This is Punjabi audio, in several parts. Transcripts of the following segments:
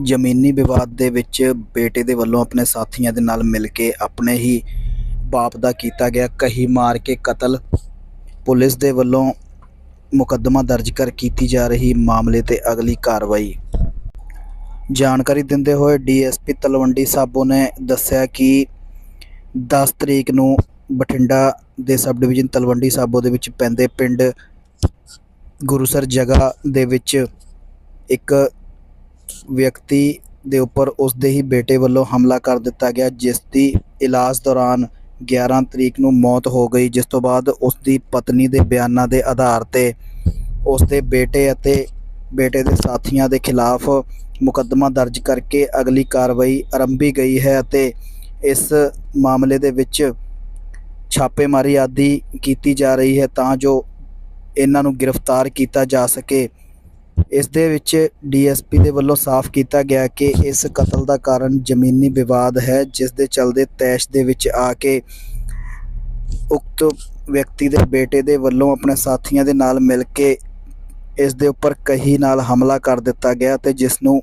ਜ਼ਮੀਨੀ ਵਿਵਾਦ ਦੇ ਵਿੱਚ ਬੇਟੇ ਦੇ ਵੱਲੋਂ ਆਪਣੇ ਸਾਥੀਆਂ ਦੇ ਨਾਲ ਮਿਲ ਕੇ ਆਪਣੇ ਹੀ ਬਾਪ ਦਾ ਕੀਤਾ ਗਿਆ ਕਹੀ ਮਾਰ ਕੇ ਕਤਲ। ਪੁਲਿਸ ਦੇ ਵੱਲੋਂ ਮੁਕੱਦਮਾ ਦਰਜ ਕਰ ਕੀਤੀ ਜਾ ਰਹੀ ਮਾਮਲੇ ਤੇ ਅਗਲੀ ਕਾਰਵਾਈ। ਜਾਣਕਾਰੀ ਦਿੰਦੇ ਹੋਏ ਡੀਐਸਪੀ ਤਲਵੰਡੀ ਸਾਬੋ ਨੇ ਦੱਸਿਆ ਕਿ 10 ਤਰੀਕ ਨੂੰ ਬਠਿੰਡਾ ਦੇ ਸਬ ਡਿਵੀਜ਼ਨ ਤਲਵੰਡੀ ਸਾਬੋ ਦੇ ਵਿੱਚ ਪੈਂਦੇ ਪਿੰਡ ਗੁਰੂਸਰ ਜਗ੍ਹਾ ਦੇ ਵਿੱਚ ਇੱਕ ਵਿਅਕਤੀ ਦੇ ਉੱਪਰ ਉਸ ਦੇ ਹੀ ਬੇਟੇ ਵੱਲੋਂ ਹਮਲਾ ਕਰ ਦਿੱਤਾ ਗਿਆ, ਜਿਸ ਦੀ ਇਲਾਜ ਦੌਰਾਨ 11 ਤਰੀਕ ਨੂੰ ਮੌਤ ਹੋ ਗਈ, ਜਿਸ ਤੋਂ ਬਾਅਦ ਉਸ ਦੀ ਪਤਨੀ ਦੇ ਬਿਆਨਾਂ ਦੇ ਆਧਾਰ ਤੇ ਉਸ ਦੇ ਬੇਟੇ ਅਤੇ ਬੇਟੇ ਦੇ ਸਾਥੀਆਂ ਦੇ ਖਿਲਾਫ ਮੁਕੱਦਮਾ ਦਰਜ ਕਰਕੇ ਅਗਲੀ ਕਾਰਵਾਈ ਆਰੰਭੀ ਗਈ ਹੈ ਅਤੇ ਇਸ ਮਾਮਲੇ ਦੇ ਵਿੱਚ ਛਾਪੇਮਾਰੀ ਆਦਿ ਕੀਤੀ ਜਾ ਰਹੀ ਹੈ ਤਾਂ ਜੋ ਇਹਨਾਂ ਨੂੰ ਗ੍ਰਿਫਤਾਰ ਕੀਤਾ ਜਾ ਸਕੇ। ਇਸ ਦੇ ਵਿੱਚ ਡੀਐਸਪੀ ਦੇ ਵੱਲੋਂ ਸਾਫ਼ ਕੀਤਾ ਗਿਆ ਕਿ ਇਸ ਕਤਲ ਦਾ ਕਾਰਨ ਜ਼ਮੀਨੀ ਵਿਵਾਦ ਹੈ, ਜਿਸ ਦੇ ਚਲਦੇ ਤੈਸ਼ ਦੇ ਵਿੱਚ ਆ ਕੇ ਉਕਤ ਵਿਅਕਤੀ ਦੇ ਬੇਟੇ ਦੇ ਵੱਲੋਂ ਆਪਣੇ ਸਾਥੀਆਂ ਦੇ ਨਾਲ ਮਿਲ ਕੇ ਇਸ ਦੇ ਉੱਪਰ ਕਹੀ ਨਾਲ ਹਮਲਾ ਕਰ ਦਿੱਤਾ ਗਿਆ ਤੇ ਜਿਸ ਨੂੰ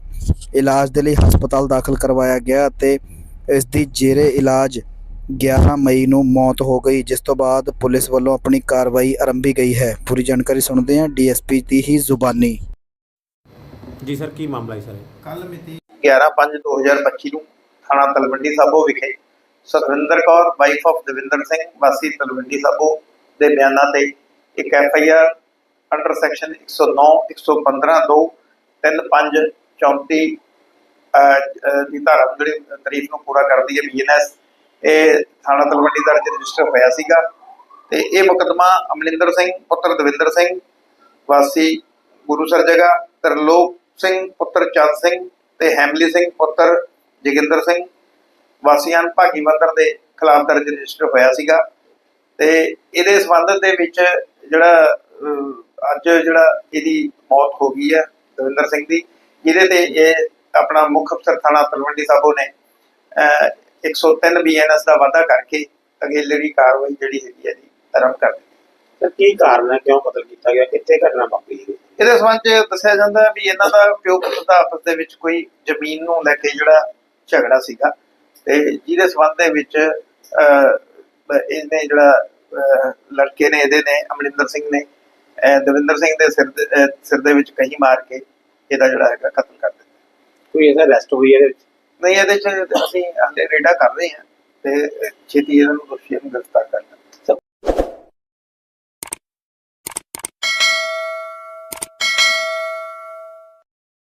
ਇਲਾਜ ਦੇ ਲਈ ਹਸਪਤਾਲ ਦਾਖਲ ਕਰਵਾਇਆ ਗਿਆ ਤੇ ਇਸ ਦੀ ਜੇਰੇ ਇਲਾਜ 11 ਮਈ ਨੂੰ ਮੌਤ ਹੋ ਗਈ, ਜਿਸ ਤੋਂ ਬਾਅਦ ਪੁਲਿਸ ਵੱਲੋਂ ਆਪਣੀ ਕਾਰਵਾਈ ਆਰੰਭੀ ਗਈ ਹੈ। ਪੂਰੀ ਜਾਣਕਾਰੀ ਸੁਣਦੇ ਹਾਂ ਡੀਐਸਪੀ ਦੀ ਹੀ ਜ਼ੁਬਾਨੀ। ਜੀ ਸਰ ਕੀ ਮਾਮਲਾ ਹੈ ਸਰ? ਕੱਲ ਮਿਤੀ 11/5/2025 ਨੂੰ ਥਾਣਾ ਤਲਵੰਡੀ ਸਾਬੋ ਵਿਖੇ ਸੁਖਵਿੰਦਰ ਕੌਰ ਵਾਈਫ ਆਫ ਦਵਿੰਦਰ ਸਿੰਘ ਵਾਸੀ ਤਲਵੰਡੀ ਸਾਬੋ ਦੇ ਬਿਆਨਾਂ ਤੇ ਇੱਕ F I R under section 109 115 2 35 34 ਦੀ ਧਾਰਾ ਨੂੰ ਜਿਹੜੀ ਤਾਰੀਖ ਨੂੰ ਪੂਰਾ ਕਰਦੀ ਹੈ ਬੀਐਨਐਸ ਇਹ ਥਾਣਾ ਤਲਵੰਡੀ ਦਰਜ ਰਜਿਸਟਰ ਹੋਇਆ ਸੀਗਾ ਤੇ ਇਹ ਮੁਕੱਦਮਾ ਅਮਰਿੰਦਰ ਸਿੰਘ ਪੁੱਤਰ ਦਵਿੰਦਰ ਸਿੰਘ ਵਾਸੀ ਗੁਰੂਸਰ ਜਗ੍ਹਾ ਤਰਲੋਕ ਸਿੰਘ ਪੁੱਤਰ ਚੰਦ ਸਿੰਘ ਤੇ ਹੈਮਲੀ ਸਿੰਘ ਪੁੱਤਰ ਜੋਗਿੰਦਰ ਸਿੰਘ। ਵਾਸੀਆਂ ਭਾਗੀਵੰਦਰ ਦੇ ਖਿਲਾਫ ਦਰਜ ਰਜਿਸਟਰ ਹੋਇਆ ਸੀਗਾ ਤੇ ਇਹਦੇ ਸੰਬੰਧ ਦੇ ਵਿੱਚ ਜਿਹੜਾ ਅੱਜ ਜਿਹੜਾ ਇਹਦੀ ਮੌਤ ਹੋ ਗਈ ਹੈ ਦਵਿੰਦਰ ਸਿੰਘ ਦੀ ਜਿਹਦੇ ਤੇ ਇਹ ਆਪਣਾ ਮੁੱਖ ਅਫਸਰ ਥਾਣਾ ਤਲਵੰਡੀ ਸਾਬੋ ਨੇ ਅਹ, 103 ਬੀਐਨਐਸ ਦਾ ਵਾਅਦਾ ਕਰਕੇ ਅਗੇਲੇਰੀ ਕਾਰਵਾਈ ਜਿਹੜੀ ਹੈਗੀ ਹੈ ਜੀ ਆਰੰਭ ਕਰ ਦਿੱਤੀ। ਸਰ ਕੀ ਕਾਰਨ ਹੈ? ਕਿਉਂ ਕਤਲ ਕੀਤਾ ਗਿਆ? ਕਿੱਥੇ ਘਟਨਾ ਵਾਪਰੀ? ਹੈ ਇਹਦੇ ਸੰਬੰਧ ਚ ਦੱਸਿਆ ਜਾਂਦਾ ਹੈ ਵੀ ਇਹਨਾਂ ਦਾ ਪਿਓ ਪੁੱਤ ਦਾ ਆਪਸ ਦੇ ਵਿੱਚ ਕੋਈ ਜ਼ਮੀਨ ਨੂੰ ਲੈ ਕੇ ਜਿਹੜਾ ਝਗੜਾ ਸੀਗਾ। ਤੇ ਜਿਹਦੇ ਸੰਬੰਧ ਦੇ ਵਿੱਚ ਇਹਨੇ ਜਿਹੜਾ ਲੜਕੇ ਨੇ ਇਹਦੇ ਨੇ ਅਮਰਿੰਦਰ ਸਿੰਘ ਨੇ ਦਵਿੰਦਰ ਸਿੰਘ ਦੇ ਸਿਰ ਦੇ ਸਿਰ ਦੇ ਵਿੱਚ ਕਹੀ ਮਾਰ ਕੇ ਇਹਦਾ ਜਿਹੜਾ ਹੈਗਾ ਕਤਲ ਕਰ ਦਿੱਤਾ। ਕੋਈ ਐਸਾ ਅਰੈਸਟ ਹੋਈ ਇਹਦੇ ਵਿੱਚ? ਨਹੀਂ ਇਹਦੇ ਚ ਅਸੀਂ ਹਾਲੇ ਰੇਡਾ ਕਰ ਰਹੇ ਹਾਂ ਤੇ ਛੇਤੀ ਇਹਨਾਂ ਨੂੰ ਦੋਸ਼ੀਆਂ ਨੂੰ ਗ੍ਰਿਫਤਾਰ ਕਰਨਾ